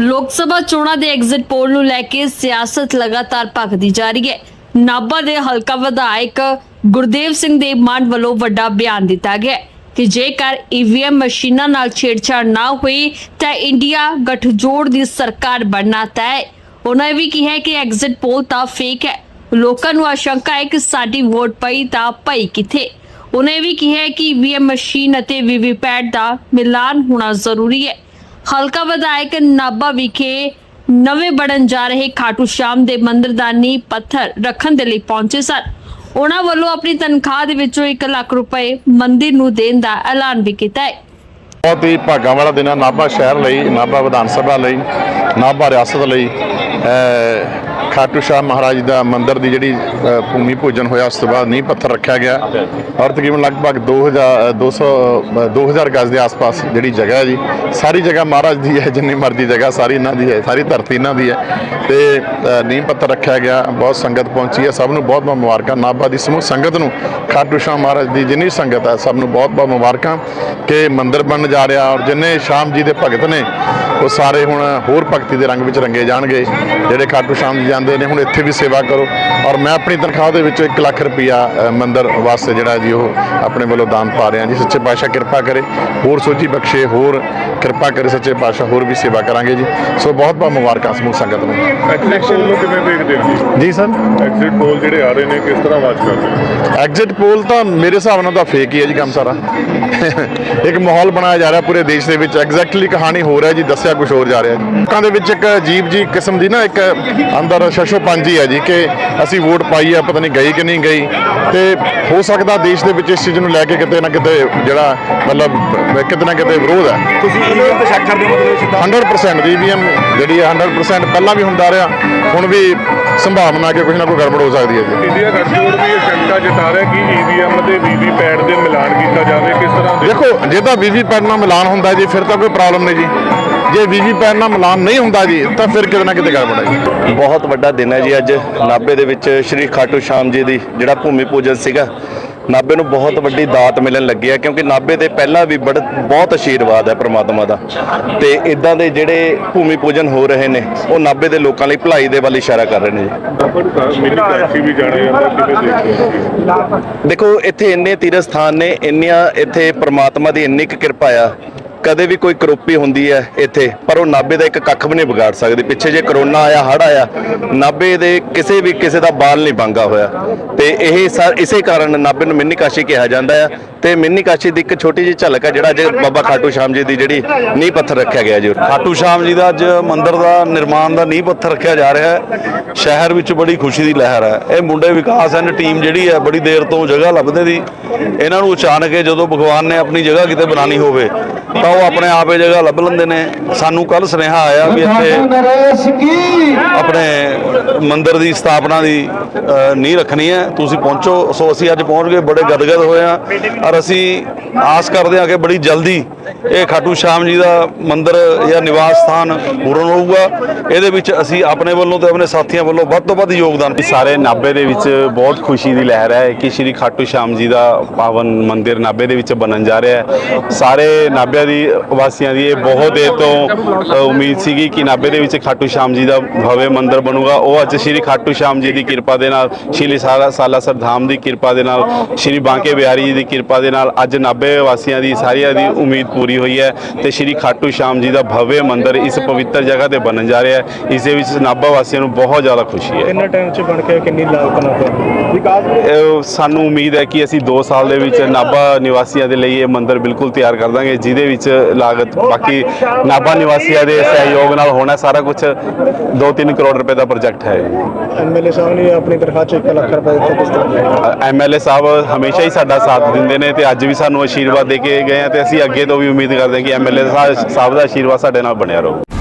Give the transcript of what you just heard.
ਲੋਕ ਸਭਾ ਚੋਣਾਂ ਦੇ ਐਗਜ਼ਿਟ ਪੋਲ ਨੂੰ ਲੈ ਕੇ ਸਿਆਸਤ ਲਗਾਤਾਰ ਭਖਦੀ ਜਾ ਰਹੀ ਹੈ। ਨਾਭਾ ਦੇ ਹਲਕਾ ਵਿਧਾਇਕ ਗੁਰਦੇਵ ਸਿੰਘ ਦੇ ਮਾਨ ਵੱਲੋਂ ਵੱਡਾ ਬਿਆਨ ਦਿੱਤਾ ਗਿਆ ਕਿ ਜੇਕਰ ਈਵੀਐਮ ਮਸ਼ੀਨਾਂ ਨਾਲ ਛੇੜਛਾੜ ਨਾ ਹੋਈ ਤਾਂ ਇੰਡੀਆ ਗੱਠਜੋੜ ਦੀ ਸਰਕਾਰ ਬਣਨਾ ਤੈਅ ਉਹਨਾਂ ਇਹ ਵੀ ਕਿਹਾ ਕਿ ਐਗਜ਼ਿਟ ਪੋਲ ਤਾਂ ਫੇਕ ਹੈ। ਲੋਕਾਂ ਨੂੰ ਆਸ਼ੰਕਾ ਹੈ ਕਿ ਸਾਡੀ ਵੋਟ ਪਈ ਤਾਂ ਪਈ ਕਿੱਥੇ। ਉਹਨਾਂ ਇਹ ਵੀ ਕਿਹਾ ਕਿ ਈਵੀਐਮ ਮਸ਼ੀਨ ਅਤੇ ਵੀਵੀਪੈਟ ਦਾ ਮਿਲਾਨ ਹੋਣਾ ਜ਼ਰੂਰੀ ਹੈ। ਹਲਕਾ ਵਿਧਾਇਕ ਨਾਭਾ ਵਿਖੇ ਨਵੇਂ ਬਣਨ ਜਾ ਰਹੇ ਖਾਟੂ ਸ਼ਾਮ ਦੇ ਮੰਦਿਰ ਦਾ ਨੀਂਹ ਪੱਥਰ ਰੱਖਣ ਦੇ ਲਈ ਪਹੁੰਚੇ ਸਨ। ਉਹਨਾਂ ਵੱਲੋਂ ਆਪਣੀ ਤਨਖਾਹ ਦੇ ਵਿੱਚੋਂ 1 ਲੱਖ ਰੁਪਏ ਮੰਦਿਰ ਨੂੰ ਦੇਣ ਦਾ ਐਲਾਨ ਵੀ ਕੀਤਾ ਹੈ। ਬਹੁਤ ਹੀ ਭਾਗਾਂ ਵਾਲਾ ਦਿਨ ਹੈ ਨਾਭਾ ਸ਼ਹਿਰ ਲਈ, ਨਾਭਾ ਵਿਧਾਨ ਸਭਾ ਲਈ, ਨਾਭਾ ਰਿਆਸਤ ਲਈ, ਅਹ ਖਾਟੂ ਸ਼ਾਹ ਮਹਾਰਾਜ ਦਾ ਮੰਦਿਰ ਦੀ ਜਿਹੜੀ ਭੂਮੀ ਪੂਜਨ ਹੋਇਆ ਉਸ ਤੋਂ ਬਾਅਦ ਨੀਂਹ ਪੱਥਰ ਰੱਖਿਆ ਗਿਆ। ਔਰ ਤਕਰੀਬਨ ਲਗਭਗ 2000 200 ਅਹ 2000 ਗਜ਼ ਦੇ ਆਸ-ਪਾਸ ਜਿਹੜੀ ਜਗ੍ਹਾ ਹੈ ਜੀ ਸਾਰੀ ਜਗ੍ਹਾ ਮਹਾਰਾਜ ਦੀ ਹੈ ਜਿੰਨੀ ਮਰਜ਼ੀ ਜਗ੍ਹਾ ਸਾਰੀ ਇਹਨਾਂ ਦੀ ਹੈ ਸਾਰੀ ਧਰਤੀ ਇਹਨਾਂ ਦੀ ਹੈ। ਤੇ ਨੀਂਹ ਪੱਥਰ ਰੱਖਿਆ ਗਿਆ ਬਹੁਤ ਸੰਗਤ ਪਹੁੰਚੀ ਹੈ ਸਭ ਨੂੰ ਬਹੁਤ ਬਹੁਤ ਮੁਬਾਰਕਾਂ। ਨਾਭਾ ਦੀ ਸਮੂਹ ਸੰਗਤ ਨੂੰ ਖਾਟੂ ਸ਼ਾਹ ਮਹਾਰਾਜ ਦੀ ਜਿੰਨੀ ਸੰਗਤ ਹੈ ਸਭ ਨੂੰ ਬਹੁਤ ਬਹੁਤ ਮੁਬਾਰਕਾਂ ਕਿ ਮੰਦਿਰ ਬਣਨ ਜਾ ਰਿਹਾ ਔਰ ਜਿੰਨੇ ਸ਼ਾਮ ਜੀ ਦੇ ਭਗਤ ਨੇ ਉਹ ਸਾਰੇ ਹੁਣ ਹੋਰ ਭਗਤੀ ਦੇ ਰੰਗ ਵਿੱਚ ਰੰਗੇ ਜਾਣਗੇ ਜਿਹੜੇ ਖਾਟੂ ਸ਼ਾਮ ਜੀ ਜਾਂਦੇ ਨੇ ਹੁਣ ਇੱਥੇ ਵੀ ਸੇਵਾ ਕਰੋ। ਔਰ ਮੈਂ ਆਪਣੀ ਤਨਖਾਹ ਦੇ ਵਿੱਚੋਂ 1 ਲੱਖ ਰੁਪਇਆ ਮੰਦਿਰ ਵਾਸਤੇ ਜਿਹੜਾ ਜੀ ਉਹ ਆਪਣੇ ਵੱਲੋਂ ਦਾਨ ਪਾ ਰਿਹਾ। ਜੀ ਸੱਚੇ ਪਾਤਸ਼ਾਹ ਕਿਰਪਾ ਕਰੇ। ਹੋਰ ਸੋਝੀ ਬਖਸ਼ੇ ਹੋਰ ਕਿਰਪਾ ਕਰੇ ਸੱਚੇ ਪਾਤਸ਼ਾਹ ਹੋਰ ਵੀ ਸੇਵਾ ਕਰਾਂਗੇ ਜੀ। ਸੋ ਬਹੁਤ ਬਹੁਤ ਮੁਬਾਰਕਾਂ ਸਮੂਹ ਸੰਗਤ ਨੂੰ। ਐਗਜ਼ਿਟ ਪੋਲ ਨੂੰ ਕਿਵੇਂ ਵੇਖਦੇ ਹੋ ਜੀ? ਸਰ? ਐਗਜ਼ਿਟ ਪੋਲ ਜਿਹੜੇ ਆ ਰਹੇ ਨੇ ਕਿਸ ਤਰ੍ਹਾਂ ਵਾਚ ਕਰਦੇ ਐਗਜ਼ਿਟ ਪੋਲ ਤਾਂ ਮੇਰੇ ਹਿਸਾਬ ਨਾਲ ਤਾਂ ਫੇਕ ਹੀ ਹੈ ਜੀ ਕੰਮ ਸਾਰਾ। ਇੱਕ ਮਾਹੌਲ ਬਣਾਇਆ ਜਾ ਰਿਹਾ ਪੂਰੇ ਦੇਸ਼ ਦੇ ਵਿੱਚ। ਐਗਜ਼ੈਕਟਲੀ ਕਹਾਣੀ ਹੋ ਰਿਹਾ ਜੀ ਦੱਸਿਆ ਕੁਝ ਹੋਰ ਜਾ ਰਿਹਾ ਜੀ। ਲੋਕਾਂ ਦੇ ਵਿੱਚ ਇੱਕ ਅਜੀਬ ਜੀ ਕਿਸਮ ਦੀ ਨਾ ਇੱਕ ਅੰਦਰ ਸ਼ਸ਼ੋਪੰਜੀ ਹੈ ਜੀ ਕਿ ਅਸੀਂ ਵੋਟ ਪਾਈ ਆ ਪਤਾ ਨਹੀਂ ਗਈ ਕਿ ਨਹੀਂ ਗਈ। ਤੇ ਹੋ ਸਕਦਾ ਦੇਸ਼ ਦੇ ਵਿੱਚ ਇਸ ਚੀਜ਼ ਨੂੰ ਲੈ ਕੇ ਕਿਤੇ ਨਾ ਕਿਤੇ ਜਿਹੜਾ ਮਤਲਬ ਕਿਤੇ ਨਾ ਕਿਤੇ ਵਿਰੋਧ ਹੈ ਤੁਸੀਂ ਈਵੀਐਮ ਤੇ ਸ਼ੱਕ ਕਰਦੇ ਹੋ ਮਤਲਬ ਸਿੱਧਾ? 100% ਦੀ ਈਵੀਐਮ ਜਿਹੜੀ ਹੈ 100% ਪਹਿਲਾਂ ਵੀ ਹੁੰਦਾ ਰਿਹਾ ਹੁਣ ਵੀ ਸੰਭਾਵਨਾ ਕਿ ਕੁਝ ਨਾ ਕੋਈ ਗੜਬੜ ਹੋ ਸਕਦੀ ਹੈ ਜੀ। ਇੰਡੀਆ ਗੱਠਜੋੜ ਵੀ ਇਹ ਸ਼ੰਕਾ ਜਤਾ ਰਿਹਾ ਕਿ ਈਵੀਐਮ ਤੇ ਵੀਵੀਪੈਟ ਦੇ ਮਿਲਾਨ ਕੀਤਾ ਜਾਵੇ ਕਿਸ ਤਰ੍ਹਾਂ ਦੇ? ਦੇਖੋ ਜੇ ਤਾਂ ਵੀਵੀਪੈਟ ਨਾਲ ਮਿਲਾਨ ਹੁੰਦਾ ਜੀ ਫਿਰ ਤਾਂ ਕੋਈ ਪ੍ਰੋਬਲਮ ਨਹੀਂ ਜੀ। ਜੇ ਵੀਵੀਪੈਟ ਨਾਲ ਮਿਲਾਨ ਨਹੀਂ ਹੁੰਦਾ ਜੀ ਤਾਂ ਫਿਰ ਕਿਤੇ ਨਾ ਕਿਤੇ ਗੜਬੜ ਹੈ ਜੀ। ਬਹੁਤ ਵੱਡਾ ਦਿਨ ਹੈ ਜੀ ਅੱਜ। ਨਾਭੇ ਦੇ ਵਿੱਚ ਸ਼੍ਰੀ ਖਾਟੂ ਸ਼ਾਮ ਜੀ ਦੀ ਜਿਹੜਾ ਭੂਮੀ ਪੂਜਨ ਸੀਗਾ ਨਾਭੇ ਨੂੰ ਬਹੁਤ ਵੱਡੀ ਦਾਤ ਮਿਲਣ ਲੱਗੀ ਹੈ, ਕਿਉਂਕਿ ਨਾਭੇ ਤੇ ਪਹਿਲਾਂ ਵੀ ਬੜ, ਬਹੁਤ ਆਸ਼ੀਰਵਾਦ ਹੈ ਪ੍ਰਮਾਤਮਾ ਦਾ। ਤੇ ਇਦਾਂ ਦੇ ਜਿਹੜੇ ਭੂਮੀ ਪੂਜਨ ਹੋ ਰਹੇ ਨੇ, ਉਹ ਨਾਭੇ ਦੇ ਲੋਕਾਂ ਲਈ ਭਲਾਈ ਦੇ ਵੱਲ ਇਸ਼ਾਰਾ ਕਰ ਰਹੇ ਨੇ ਜੀ। ਦੇਖੋ, ਇੱਥੇ ਇੰਨੇ ਤੀਰਥ ਸਥਾਨ ਨੇ, ਇੰਨੀਆਂ ਇੱਥੇ ਪ੍ਰਮਾਤਮਾ ਦੀ ਇੰਨੀ ਕੁ ਕਿਰਪਾ ਆ। ਕਦੇ ਵੀ ਕੋਈ ਕਰੋਪੀ ਹੁੰਦੀ ਹੈ ਇੱਥੇ, ਪਰ ਉਹ ਨਾਭੇ ਦਾ ਇੱਕ ਕੱਖ ਵੀ ਨਹੀਂ ਵਿਗਾੜ ਸਕਦੀ। ਪਿੱਛੇ ਜੇ ਕਰੋਨਾ ਆਇਆ ਹੜ ਆਇਆ, ਨਾਭੇ ਦੇ ਕਿਸੇ ਵੀ ਕਿਸੇ ਦਾ ਬਾਲ ਨਹੀਂ ਬੰਗਾ ਹੋਇਆ। ਤੇ ਇਹ ਸਰ ਇਸੇ ਕਾਰਨ ਨਾਭੇ ਨੂੰ ਮਿੰਨੀ ਕਾਸ਼ੀ ਕਿਹਾ ਜਾਂਦਾ ਹੈ ਤੇ ਮਿੰਨੀ ਕਾਸ਼ੀ ਦੀ ਇੱਕ ਛੋਟੀ ਜਿਹੀ ਝਲਕ ਹੈ ਜਿਹੜਾ ਅੱਜ ਬਾਬਾ ਖਾਟੂ ਸ਼ਾਮ ਜੀ ਦੀ ਜਿਹੜੀ ਨੀਂਹ ਪੱਥਰ ਰੱਖਿਆ ਗਿਆ ਜੀ। ਖਾਟੂ ਸ਼ਾਮ ਜੀ ਦਾ ਅੱਜ ਮੰਦਿਰ ਦਾ ਨਿਰਮਾਣ ਦਾ ਨੀਂਹ ਪੱਥਰ ਰੱਖਿਆ ਜਾ ਰਿਹਾ ਹੈ। ਸ਼ਹਿਰ ਵਿੱਚ ਬੜੀ ਖੁਸ਼ੀ ਦੀ ਲਹਿਰ ਹੈ। ਇਹ ਮੁੰਡੇ ਵਿਕਾਸ ਐਨ ਟੀਮ ਜਿਹੜੀ ਹੈ, ਬੜੀ ਦੇਰ ਤੋਂ ਜਗ੍ਹਾ ਲੱਭਦੇ ਦੀ। ਇਹਨਾਂ ਨੂੰ ਅਚਾਨਕ ਹੀ ਜਦੋਂ ਭਗਵਾਨ ਨੇ ਆਪਣੀ ਜਗ੍ਹਾ ਕਿਤੇ ਬਣਾਣੀ ਹੋਵੇ ਤਾਂ ਉਹ ਆਪਣੇ ਆਪ ਇਹ ਜਗ੍ਹਾ ਲੱਭ ਲੈਂਦੇ ਨੇ। ਸਾਨੂੰ ਕੱਲ ਸੁਨੇਹਾ ਆਇਆ ਵੀ ਇੱਥੇ ਆਪਣੇ ਮੰਦਿਰ ਦੀ ਸਥਾਪਨਾ ਦੀ ਨੀਂਹ ਰੱਖਣੀ ਹੈ। ਤੁਸੀਂ ਪਹੁੰਚੋ। ਸੋ ਅਸੀਂ ਅੱਜ ਪਹੁੰਚ ਗਏ ਬੜੇ ਗਦਗਦ ਹੋਏ ਆ ਔਰ ਅਸੀਂ ਆਸ ਕਰਦੇ ਹਾਂ ਕਿ ਬੜੀ ਜਲਦੀ ਇਹ ਖਾਟੂ ਸ਼ਾਮ ਜੀ ਦਾ ਮੰਦਿਰ ਜਾਂ ਨਿਵਾਸ ਸਥਾਨ ਪੂਰਨ ਹੋਊਗਾ। ਇਹਦੇ ਵਿੱਚ ਅਸੀਂ ਆਪਣੇ ਵੱਲੋਂ ਤੇ ਆਪਣੇ ਸਾਥੀਆਂ ਵੱਲੋਂ ਵੱਧ ਤੋਂ ਵੱਧ ਯੋਗਦਾਨ ਸਾਰੇ ਨਾਭੇ ਦੇ ਵਿੱਚ ਬਹੁਤ ਖੁਸ਼ੀ ਦੀ ਲਹਿਰ ਹੈ ਕਿ ਸ਼੍ਰੀ ਖਾਟੂ ਸ਼ਾਮ ਜੀ ਦਾ ਪਾਵਨ ਮੰਦਿਰ ਨਾਭੇ ਦੇ ਵਿੱਚ ਬਣਨ ਜਾ ਰਿਹਾ ਹੈ। ਸਾਰੇ ਨਾਭਿਆਂ ਦੀ ਦੀ ਵਾਸੀਆਂ ਦੀ ਇਹ ਬਹੁਤ ਦੇਰ ਤੋਂ ਉਮੀਦ ਸੀਗੀ ਕਿ ਨਾਬੇ ਦੇ ਵਿੱਚ ਖਾਟੂ ਸ਼ਾਮ ਜੀ ਦਾ ਭਵਯ ਮੰਦਰ ਬਣੂਗਾ। ਉਹ ਅੱਜ ਸ਼੍ਰੀ ਖਾਟੂ ਸ਼ਾਮ ਜੀ ਦੀ ਕਿਰਪਾ ਦੇ ਨਾਲ ਸ਼੍ਰੀ ਸਾਰਾ ਸਾਲਾਸਰ ਧਾਮ ਦੀ ਕਿਰਪਾ ਦੇ ਨਾਲ ਸ਼੍ਰੀ ਬਾਂਕੇ ਬਿਹਾਰੀ ਜੀ ਦੀ ਕਿਰਪਾ ਦੇ ਨਾਲ ਅੱਜ ਨਾਬੇ ਵਾਸੀਆਂ ਦੀ ਸਾਰਿਆਂ ਦੀ ਉਮੀਦ ਪੂਰੀ ਹੋਈ ਹੈ ਤੇ ਸ਼੍ਰੀ ਖਾਟੂ ਸ਼ਾਮ ਜੀ ਦਾ ਭਵਯ ਮੰਦਰ ਇਸ ਪਵਿੱਤਰ ਜਗ੍ਹਾ ਤੇ ਬਣਨ ਜਾ ਰਿਹਾ ਹੈ। ਇਸ ਦੇ ਵਿੱਚ ਨਾਬਾ ਵਾਸੀਆਂ ਨੂੰ ਬਹੁਤ ਜ਼ਿਆਦਾ ਖੁਸ਼ੀ ਹੈ। ਕਿੰਨਾ ਟਾਈਮ ਚ ਬਣ ਕੇ ਕਿੰਨੀ ਲਾਗਤ ਸਾਨੂੰ ਉਮੀਦ ਹੈ ਕਿ ਅਸੀਂ 2 ਸਾਲ ਦੇ ਵਿੱਚ ਨਾਬਾ ਨਿਵਾਸੀਆਂ ਦੇ ਲਈ ਇਹ ਮੰਦਰ ਬਿਲਕੁਲ ਤਿਆਰ ਕਰ ਦਾਂਗੇ ਜਿਹਦੇ ਵਿੱਚ ਵਿੱਚ ਲਾਗਤ ਬਾਕੀ ਨਾਭਾ ਨਿਵਾਸੀਆਂ ਦੇ ਸਹਿਯੋਗ ਨਾਲ ਹੋਣਾ ਸਾਰਾ ਕੁਝ 2-3 ਕਰੋੜ ਰੁਪਏ ਦਾ ਪ੍ਰੋਜੈਕਟ ਹੈ ਐਮਐਲਏ ਸਾਹਿਬ ਨੇ ਆਪਣੀ ਤਨਖਾਹ ਚ 1 ਲੱਖ ਰੁਪਏ ਦਿੱਤੇ ਕਿਸ ਤਰ੍ਹਾਂ? ਐਮਐਲਏ ਸਾਹਿਬ ਹਮੇਸ਼ਾ ਹੀ ਸਾਡਾ ਸਾਥ ਦਿੰਦੇ ਨੇ ਤੇ ਅੱਜ ਵੀ ਸਾਨੂੰ ਆਸ਼ੀਰਵਾਦ ਦੇ ਕੇ ਗਏ ਆ ਤੇ ਅਸੀਂ ਅੱਗੇ ਤੋਂ ਵੀ ਉਮੀਦ ਕਰਦੇ ਹਾਂ ਕਿ ਐਮਐਲਏ ਸਾਹਿਬ ਦਾ ਆਸ਼ੀਰਵਾਦ ਸਾਡੇ ਨਾਲ ਬਣਿਆ ਰਹੂ।